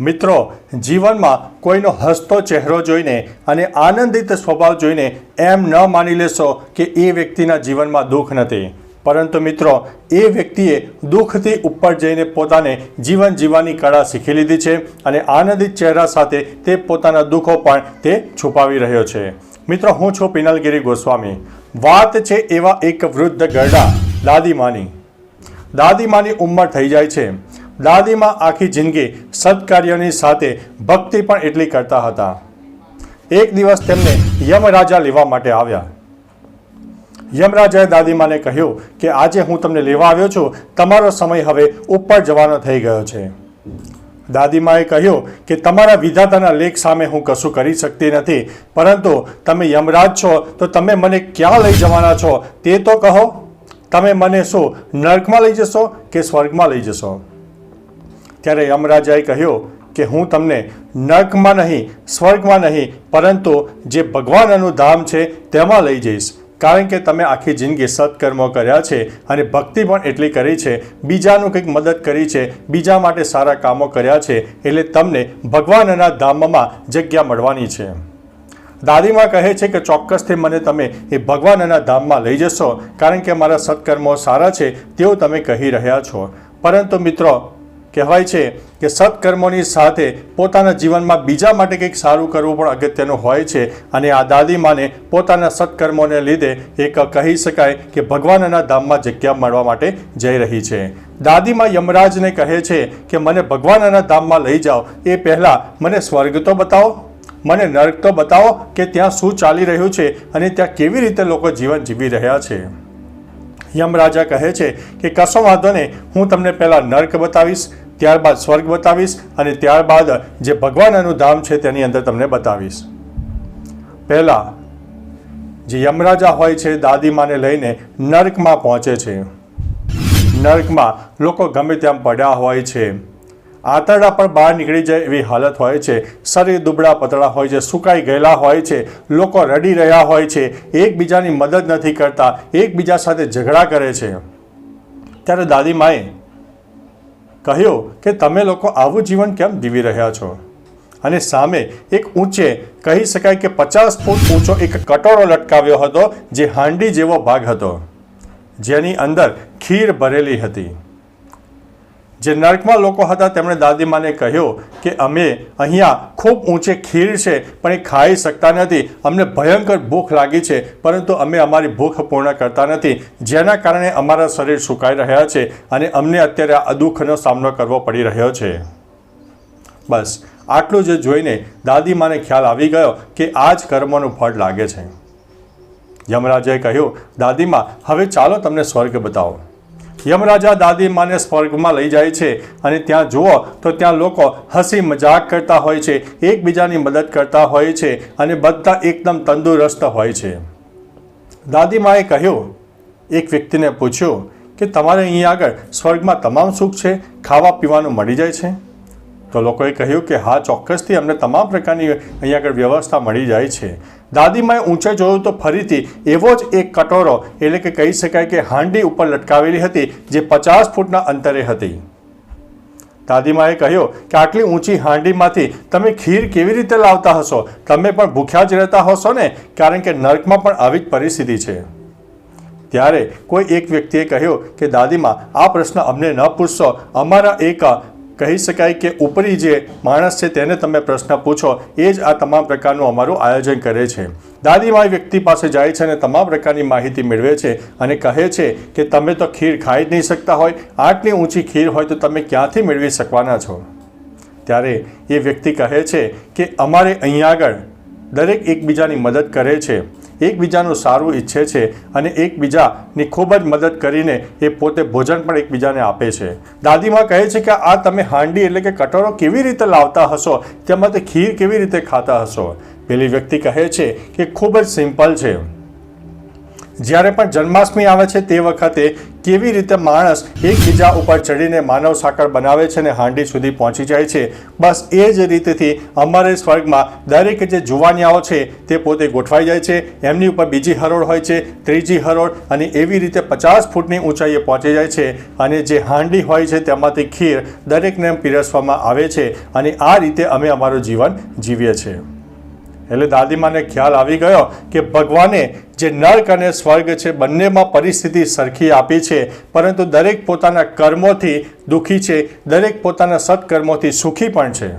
મિત્રો, જીવનમાં કોઈનો હસતો ચહેરો જોઈને અને આનંદિત સ્વભાવ જોઈને એમ ન માની લેશો કે એ વ્યક્તિના જીવનમાં દુઃખ નથી. પરંતુ મિત્રો, એ વ્યક્તિએ દુઃખથી ઉપર જઈને પોતાને જીવન જીવવાની કળા શીખી લીધી છે અને આનંદિત ચહેરા સાથે તે પોતાના દુઃખો પણ તે છુપાવી રહ્યો છે. મિત્રો, હું છું પિનલગીરી ગોસ્વામી. વાત છે એવા એક વૃદ્ધ ગરડા, દાદીમાની. દાદીમાની ઉંમર થઈ જાય છે. દાદીમાં આખી જિંદગી સત્કાર્યોની સાથે ભક્તિ પણ એટલી કરતા હતા. એક દિવસ તેમને યમરાજા લેવા માટે આવ્યા. યમરાજાએ દાદીમાને કહ્યું કે, આજે હું તમને લેવા આવ્યો છું. તમારો સમય હવે ઉપર જવાનો થઈ ગયો છે. દાદીમાએ કહ્યું કે, તમારા વિધાતાના લેખ સામે હું કશું કરી શકતી નથી. પરંતુ તમે યમરાજ છો, તો તમે મને ક્યાં લઈ જવાના છો? તે તો કહો. તમે મને શું, નર્કમાં લઈ જશો કે સ્વર્ગમાં લઈ જશો? ત્યારે યમરાજાએ કહ્યું કે હું તમને નર્કમાં નહીં, સ્વર્ગમાં નહીં, પરંતુ જે ભગવાનનું ધામ છે તેમાં લઈ જઈશ. કારણ કે તમે આખી જિંદગી સત્કર્મો કર્યા છે અને ભક્તિ પણ એટલી કરી છે. બીજાનું કંઈક મદદ કરી છે, બીજા માટે સારા કામો કર્યા છે, એટલે તમને ભગવાનના ધામમાં જગ્યા મળવાની છે. દાદીમાં કહે છે કે ચોક્કસથી મને તમે એ ભગવાનના ધામમાં લઈ જશો, કારણ કે મારા સત્કર્મો સારા છે તેવું તમે કહી રહ્યા છો. પરંતુ મિત્રો કહેવાય છે કે સત્કર્મોની સાથે પોતાના જીવનમાં બીજા માટે કંઈક સારું કરવું પણ અગત્યનું હોય છે. અને આ દાદીમાને પોતાના સત્કર્મોને લીધે એક કહી શકાય કે ભગવાનના ધામમાં જગ્યા મળવા માટે જઈ રહી છે. દાદીમાં યમરાજને કહે છે કે, મને ભગવાનના ધામમાં લઈ જાઓ. એ પહેલાં મને સ્વર્ગ તો બતાવો, મને નર્ક તો બતાવો કે ત્યાં શું ચાલી રહ્યું છે અને ત્યાં કેવી રીતે લોકો જીવન જીવી રહ્યા છે. યમરાજા કહે છે કે, કશો વાંધો નહીં. હું તમને પહેલાં નર્ક બતાવીશ ત્યારબાદ સ્વર્ગ બતાવીશ અને ત્યારબાદ જે ભગવાનનું ધામ છે તેની અંદર તમને બતાવીશ. પહેલાં, જે યમરાજા હોય છે દાદીમાને લઈને નર્કમાં પહોંચે છે. નર્કમાં લોકો ગમે તેમ પડ્યા હોય છે. આંતરડા પણ બહાર નીકળી જાય એવી હાલત હોય છે. શરીર દુબળા પતળા હોય છે, સુકાઈ ગયેલા હોય છે, લોકો રડી રહ્યા હોય છે, એકબીજાની મદદ નથી કરતા, એકબીજા સાથે ઝઘડા કરે છે. ત્યારે દાદીમાએ કહ્યું કે તમે લોકો આવું જીવન કેમ જીવી રહ્યા છો? અને સામે એક ઊંચે કહી શકાય કે પચાસ ફૂટ ઊંચો એક કટોરો લટકાવ્યો હતો, જે હાંડી જેવો ભાગ હતો, જેની અંદર ખીર ભરેલી હતી. જે નર્કમાં લોકો હતા, તેમણે દાદીમાને કહ્યું કે અમે અહીંયા ખૂબ ઊંચે ખીર છે, પણ એ ખાઈ શકતા નથી. અમને ભયંકર ભૂખ લાગી છે, પરંતુ અમે અમારી ભૂખ પૂર્ણ કરતા નથી. જેના કારણે અમારા શરીર સુકાઈ રહ્યા છે અને અમને અત્યારે આ દુઃખનો સામનો કરવો પડી રહ્યો છે. બસ, આટલું જ જોઈને દાદીમાને ખ્યાલ આવી ગયો કે આ જ કર્મનું ફળ લાગે છે. યમરાજે કહ્યું, દાદીમા, હવે ચાલો તમને સ્વર્ગ બતાવો. યમરાજા દાદીમાને સ્વર્ગમાં લઈ જાય છે અને ત્યાં જુઓ તો ત્યાં લોકો હસી મજાક કરતા હોય છે, એકબીજાની મદદ કરતા હોય છે અને બધા એકદમ તંદુરસ્ત હોય છે. દાદીમાએ કહ્યું, એક વ્યક્તિને પૂછ્યું કે તમારે અહીં આગળ સ્વર્ગમાં તમામ સુખ છે, ખાવા પીવાનું મળી જાય છે? તો લોકોએ કહ્યું કે હા, ચોક્કસથી અમને તમામ પ્રકારની અહીં આગળ વ્યવસ્થા મળી જાય છે. દાદીમાએ ઊંચે જોયું તો ફરીથી એવો જ એક કટોરો, એટલે કે કહી શકાય કે હાંડી ઉપર લટકાવેલી હતી, જે પચાસ ફૂટના અંતરે હતી. દાદીમાએ કહ્યું કે આટલી ઊંચી હાંડીમાંથી તમે ખીર કેવી રીતે લાવતા હશો? તમે પણ ભૂખ્યા જ રહેતા હશો ને? કારણ કે નર્કમાં પણ આવી જ પરિસ્થિતિ છે. ત્યારે કોઈ એક વ્યક્તિએ કહ્યું કે, દાદીમા, આ પ્રશ્ન અમને ન પૂછશો. અમારા એક કહી શકાય કે ઉપરી જે માણસ છે તેને તમે પ્રશ્ન પૂછો, એ જ આ તમામ પ્રકારનું અમારું આયોજન કરે છે. દાદીમા એ વ્યક્તિ પાસે જાય છે અને તમામ પ્રકારની માહિતી મેળવે છે અને કહે છે કે તમે તો ખીર ખાઈ જ નહીં શકતા હોય, આટલી ઊંચી ખીર હોય તો તમે ક્યાંથી મેળવી શકવાના છો? ત્યારે એ વ્યક્તિ કહે છે કે અમારે અહીં આગળ દરેક એકબીજાની મદદ કરે છે. એકબીજાનું સારું ઈચ્છે છે અને એકબીજાની ખૂબ જ મદદ કરીને એ પોતે ભોજન પણ એકબીજાને આપે છે. દાદીમાં કહે છે કે આ તમે હાંડી એટલે કે કટોરો કેવી રીતે લાવતા હશો? તેમાં તે ખીર કેવી રીતે ખાતા હશો? પેલી વ્યક્તિ કહે છે કે ખૂબ જ સિમ્પલ છે. જ્યારે પણ જન્માષ્ટમી આવે છે તે વખતે કેવી રીતે માણસ એકબીજા ઉપર ચડીને માનવ સાકર બનાવે છે અને હાંડી સુધી પહોંચી જાય છે? બસ એ જ રીતેથી અમારે સ્વર્ગમાં દરેક જે જુવાનિયાઓ છે તે પોતે ગોઠવાઈ જાય છે. એમની ઉપર બીજી હરોળ હોય છે, ત્રીજી હરોળ અને એવી રીતે પચાસ ફૂટની ઊંચાઈએ પહોંચી જાય છે અને જે હાંડી હોય છે તેમાંથી ખીર દરેકને પીરસવામાં આવે છે અને આ રીતે અમે અમારું જીવન જીવીએ છીએ. એટલે દાદીમાને ખ્યાલ આવી ગયો કે ભગવાને જે નર્ક અને સ્વર્ગ છે બંનેમાં પરિસ્થિતિ સરખી આપી છે, પરંતુ દરેક પોતાના કર્મોથી દુઃખી છે, દરેક પોતાના સત્કર્મોથી સુખી પણ છે.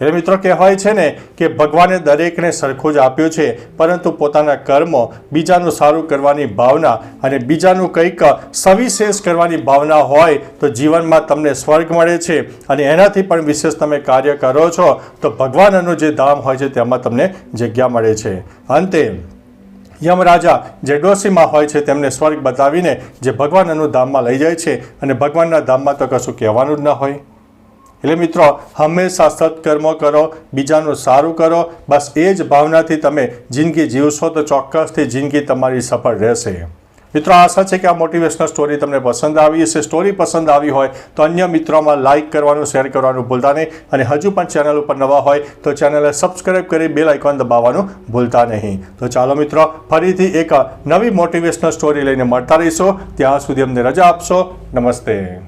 એટલે મિત્રો, કહેવાય છે ને કે ભગવાને દરેકને સરખું જ આપ્યું છે, પરંતુ પોતાના કર્મો બીજાનું સારું કરવાની ભાવના અને બીજાનું કંઈક સવિશેષ કરવાની ભાવના હોય તો જીવનમાં તમને સ્વર્ગ મળે છે અને એનાથી પણ વિશેષ તમે કાર્ય કરો છો, તો ભગવાનનું જે ધામ હોય છે તેમાં તમને જગ્યા મળે છે. અંતે, યમરાજા જે ડોસીમાં હોય છે તેમને સ્વર્ગ બતાવીને જે ભગવાનનું ધામમાં લઈ જાય છે અને ભગવાનના ધામમાં તો કશું કહેવાનું જ ન હોય. એટલે મિત્રો, હંમેશા સત્કર્મ કરો, બીજાનું સારું કરો. બસ એ જ ભાવનાથી તમે જિંદગી જીવશો તો ચોક્કસથી જિંદગી તમારી સફળ રહેશે. મિત્રો, આશા છે કે આ મોટિવેશનલ સ્ટોરી તમને પસંદ આવી હશે. સ્ટોરી પસંદ આવી હોય તો અન્ય મિત્રોમાં લાઇક કરવાનું શેર કરવાનું ભૂલતા નહીં. અને હજુ પણ ચેનલ ઉપર નવા હોય તો ચેનલને સબસ્ક્રાઇબ કરી બેલ આઇકોન દબાવવાનું ભૂલતા નહીં. તો ચાલો મિત્રો, ફરીથી એક નવી મોટિવેશનલ સ્ટોરી લઈને મળતા રહીશો. ત્યાં સુધી અમને રજા આપશો. નમસ્તે.